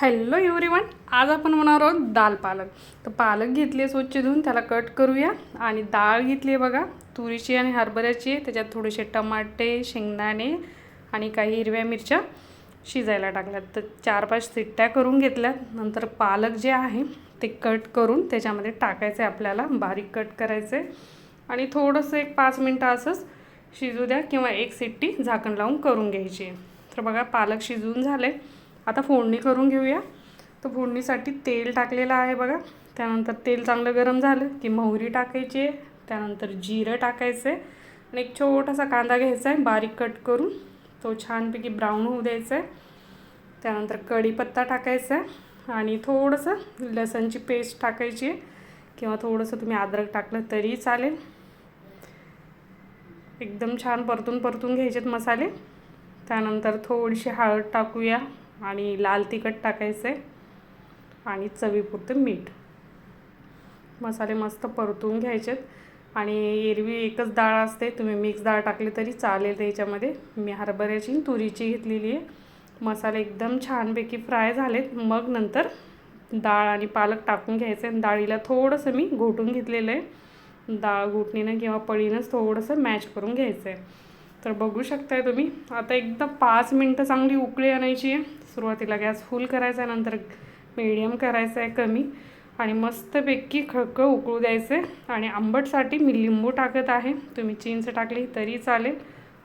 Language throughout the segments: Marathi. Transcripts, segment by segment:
हॅलो एव्हरीवन आज आपण म्हणणार आहोत दाल पालक. तर पालक घेतली आहे स्वच्छ धुवून त्याला कट करूया. आणि डाळ घेतली आहे बघा तुरीची आणि हरभऱ्याची आहे. त्याच्यात थोडेसे टमाटे शेंगदाणे आणि काही हिरव्या मिरच्या शिजायला टाकल्यात. तर चार पाच सिट्ट्या करून घेतल्यात. नंतर पालक जे आहे ते कट करून त्याच्यामध्ये टाकायचं आहे आपल्याला. बारीक कट करायचं आहे आणि थोडंसं एक पाच मिनटं असंच शिजू द्या किंवा एक सिट्टी झाकण लावून करून घ्यायची आहे. तर बघा पालक शिजवून झाले आता फोडणी करून घेऊया. तर फोडणीसाठी तेल टाकलेलं आहे बघा. त्यानंतर तेल चांगलं गरम झालं की मोहरी टाकायची आहे. त्यानंतर जिरं टाकायचं आहे आणि एक छोटासा कांदा घ्यायचा आहे बारीक कट करून. तो छानपैकी ब्राऊन होऊ द्यायचा आहे त्यानंतर कढीपत्ता टाकायचा आहे आणि थोडंसं लसणची पेस्ट टाकायची आहे. किंवा थोडंसं तुम्ही अद्रक टाकलं तरी चालेल. एकदम छान परतून परतून घ्यायचेत मसाले. त्यानंतर थोडीशी हळद टाकूया. आणि लाल तिखट टाकायचं आहे आणि चवीपुरतं मीठ. मसाले मस्त परतून घ्यायचेत आणि एरवी एकच डाळ असते तुम्ही मिक्स डाळ टाकली तरी चालेल त्याच्यामध्ये. मी हरभऱ्याची तुरीची घेतलेली आहे. मसाले एकदम छानपैकी फ्राय झालेत. मग नंतर डाळ आणि पालक टाकून घ्यायचं आहे डाळीला थोडंसं मी घोटून घेतलेलं आहे. डाळ घोटणीनं किंवा पळीनंच थोडंसं मॅच करून घ्यायचं आहे तर बघू शकताय तुम्ही आता एकदम पाच मिनटं चांगली उकळी आणायची आहे. सुरुवातीला गॅस फुल करायचा आहे नंतर मिडियम करायचं आहे कमी आणि मस्तपैकी खळखळ उकळू द्यायचं आहे आणि आंबटसाठी मी लिंबू टाकत आहे. तुम्ही चिंच टाकली तरी चालेल.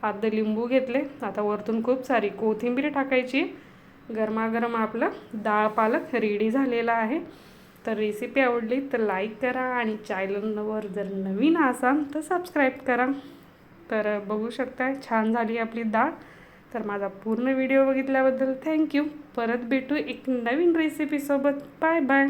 अर्ध लिंबू घेतले. आता वरतून खूप सारी कोथिंबीर टाकायची. गरमागरम आपलं डाळ पालक रेडी झालेला आहे. तर रेसिपी आवडली तर लाईक करा आणि चॅनलवर जर नवीन असाल तर सबस्क्राईब करा. तर बघू शकता छान झाली आपली डाळ. तर माझा पूर्ण व्हिडिओ बघितल्याबद्दल थँक्यू. परत भेटू एक नवीन रेसिपीसोबत बाय बाय